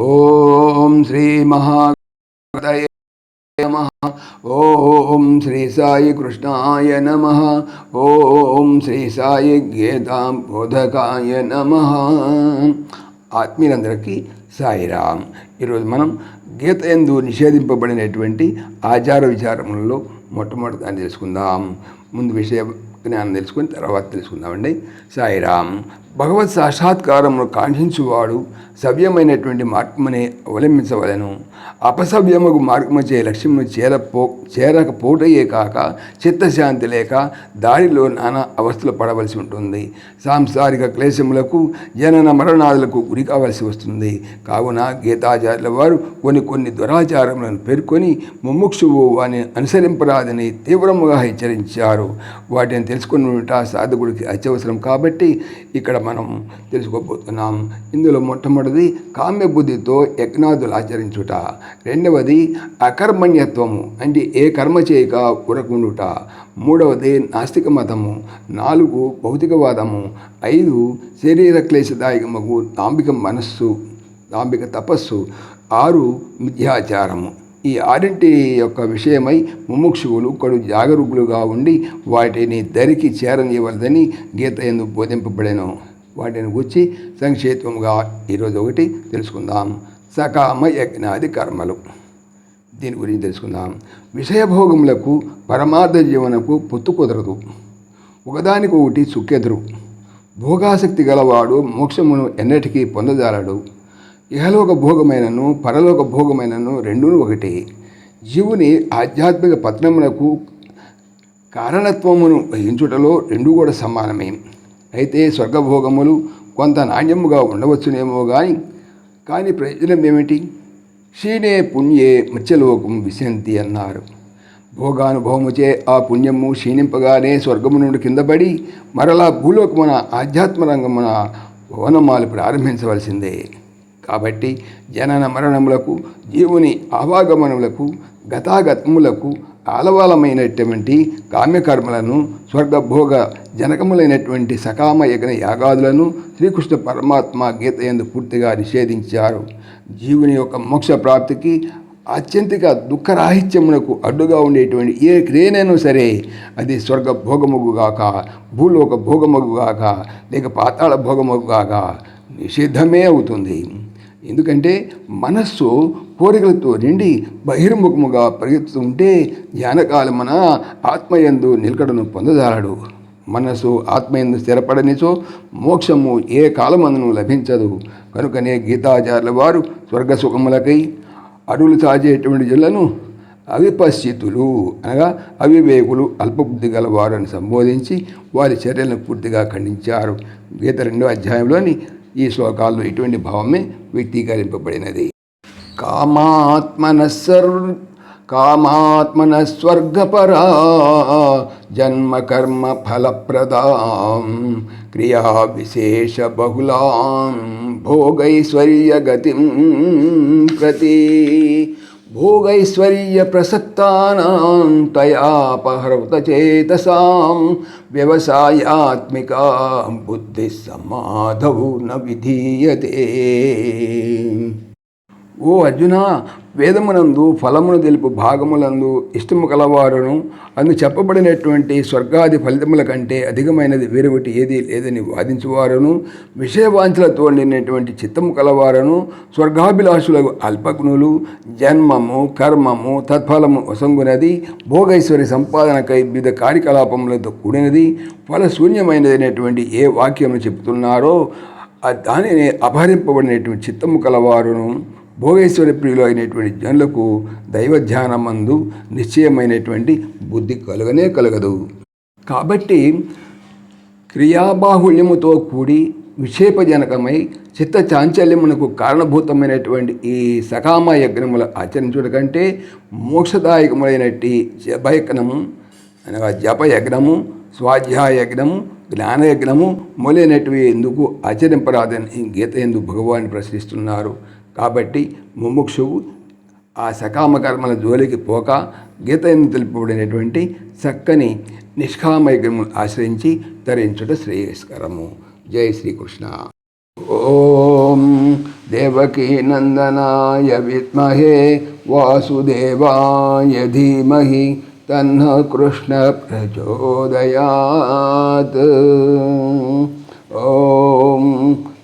ఓం శ్రీ మహాగణపతయే నమ. ఓం శ్రీ సాయి కృష్ణాయ నమ. ఓం శ్రీ సాయి గీతాం బోధకాయ నమ. ఆత్మీయులందరికీ సాయిరామ్. ఈరోజు మనం గీత ఎందు నిషేధింపబడినటువంటి ఆచార విచారములలో మొట్టమొదటి దాన్ని తెలుసుకుందాం. ముందు విషయ జ్ఞానం తెలుసుకుని తర్వాత తెలుసుకుందామండి. సాయిరామ్. భగవత్ సాక్షాత్కారమును కాంక్షించువాడు సవ్యమైనటువంటి మార్గమునే అవలంబించవలను. అపసవ్యముకు మార్గము చే లక్ష్యము చేరపో చేరకపోటయే కాక చిత్తశాంతి లేక దారిలో నానా అవస్థలు పడవలసి ఉంటుంది. సాంసారిక క్లేశములకు జనన మరణాదులకు గురి కావలసి వస్తుంది. కావున గీతాచార్యుల వారు కొన్ని కొన్ని దురాచారములను పేర్కొని ముముక్షువు వాని అనుసరింపరాదని తీవ్రముగా హెచ్చరించారు. వాటిని తెలుసుకున్నట సాధకుడికి అత్యవసరం కాబట్టి ఇక్కడ మనం తెలుసుకోబోతున్నాం. ఇందులో మొట్టమొదటిది కామ్య బుద్ధితో యజ్ఞాదులు ఆచరించుట. రెండవది అకర్మణ్యత్వము అంటే ఏ కర్మ చేయక ఉరకుండుట. మూడవది నాస్తిక మతము నాలుగు భౌతికవాదము ఐదు శరీర క్లేశదాయకమగు దాంబిక మనస్సు దాంబిక తపస్సు ఆరు మిథ్యాచారము. ఈ ఆరింటి యొక్క విషయమై ముముక్షువులు కడు జాగరూకులుగా ఉండి వాటిని దరికి చేరనివ్వలేదని గీత ఎందు బోధింపబడెను. వాటిని గుచ్చి సంక్షేపంగా ఈరోజు ఒకటి తెలుసుకుందాం. సకామ యజ్ఞాది కర్మలు. దీని గురించి తెలుసుకుందాం. విషయభోగములకు పరమార్థ జీవనకు పొత్తు కుదరదు. ఒకదానికి ఒకటి భోగాసక్తి గలవాడు మోక్షమును ఎన్నటికీ పొందజాలడు. ఇహలోక భోగమైనను పరలోక భోగమైనను రెండును ఒకటి. జీవుని ఆధ్యాత్మిక పతనమునకు కారణత్వమును వహించుటలో రెండు కూడా సమానమే. అయితే స్వర్గభోగములు కొంత నాణ్యముగా ఉండవచ్చునేమో కానీ కానీ ప్రయోజనం ఏమిటి? క్షీణే పుణ్యే మత్స్యలోకం విశంతి అన్నారు. భోగానుభవముచే ఆ పుణ్యము క్షీణింపగానే స్వర్గము నుండి కిందపడి మరలా భూలోకమున ఆధ్యాత్మ రంగమున భవనమాలు ప్రారంభించవలసిందే. కాబట్టి జనన మరణములకు జీవుని ఆవాగమనములకు గతాగతములకు ఆలవాలమైనటువంటి కామ్యకర్మలను స్వర్గభోగ జనకములైనటువంటి సకామ యజ్ఞ యాగాదులను శ్రీకృష్ణ పరమాత్మ గీత ఎందు పూర్తిగా నిషేధించారు. జీవుని యొక్క మోక్ష ప్రాప్తికి అత్యంతిక దుఃఖరాహిత్యమునకు అడ్డుగా ఉండేటువంటి ఏ క్రియనైనా సరే అది స్వర్గ భోగముగుగాక భూలోక భోగముగుగాక లేక పాతాళ భోగముగుగాక నిషిద్ధమే అవుతుంది. ఎందుకంటే మనస్సు కోరికలతో నిండి బహిర్ముఖముగా పరిగెత్తుతుంటే ధ్యానకాలమున ఆత్మయందు నిలకడను పొందజాలడు మనసు ఆత్మయందు స్థిరపడనిచో మోక్షము ఏ కాలమందును లభించదు. కనుకనే గీతాచార్యుల వారు స్వర్గ సుఖములకై అడులు సాచేటువంటి జిల్లను అవిపశ్చితులు అనగా అవివేకులు అల్పబుద్ధి గలవారు అని సంబోధించి వారి చర్యలను పూర్తిగా ఖండించారు. గీత రెండో అధ్యాయంలోని ఈ శ్లోకాల్లో ఇటువంటి భావమే వ్యక్తీకరింపబడినది. कामात्मन सर्व कामात्मन स्वर्गपरा जन्म कर्म फल प्रदान क्रिया विशेष बहुला भोग ऐश्वर्य गति प्रति भोग ऐश्वर्य भोगैश्वर्यप्रसक्तानां त्वयापहृतचेतसां व्यवसायात्मिका बुद्धि समाधौ न विधीयते। ఓ అర్జున వేదమునందు ఫలమును తెలుపు భాగములందు ఇష్టము కలవారును. అందు చెప్పబడినటువంటి స్వర్గాది ఫలితముల కంటే అధికమైనది వేరొకటి ఏది లేదని వాదించువారును. విషయవాంఛలతో నిండినటువంటి చిత్తము కలవారును. స్వర్గాభిలాషులకు అల్పగ్నులు జన్మము కర్మము తత్ఫలము వసంగునది. భోగైశ్వర్య సంపాదనకై వివిధ కార్యకలాపములతో కూడినది. ఫలశూన్యమైనదైనటువంటి ఏ వాక్యము చెబుతున్నారో దానిని అపహరింపబడినటువంటి చిత్తము కలవారును. భోగేశ్వర ప్రియులు అయినటువంటి జనులకు దైవ ధ్యానమందు నిశ్చయమైనటువంటి బుద్ధి కలుగనే కలగదు. కాబట్టి క్రియాబాహుళ్యముతో కూడి విక్షేపజనకమై చిత్త చాంచల్యమునకు కారణభూతమైనటువంటి ఈ సకామ యజ్ఞముల ఆచరించుట కంటే మోక్షదాయకములైనట్టి జపయజ్ఞము అనగా జపయజ్ఞము స్వాధ్యాయ యజ్ఞము జ్ఞానయజ్ఞము మొదలైనటివి ఎందుకు ఆచరింపరాదని గీత ఎందుకు భగవాన్ ప్రశ్నిస్తున్నారు. కాబట్టి ముముక్షువు ఆ సకామ కర్మల జోలికి పోక గీత ఎందు తెలుపబడినటువంటి చక్కని నిష్కామయజ్ఞము ఆశ్రయించి ధరించుట శ్రేయస్కరము. జై శ్రీకృష్ణ. ఓం దేవకీ నందనాయ విద్మహే వాసుదేవాయ ధీమహి తన్న కృష్ణ ప్రచోదయాత్. ఓం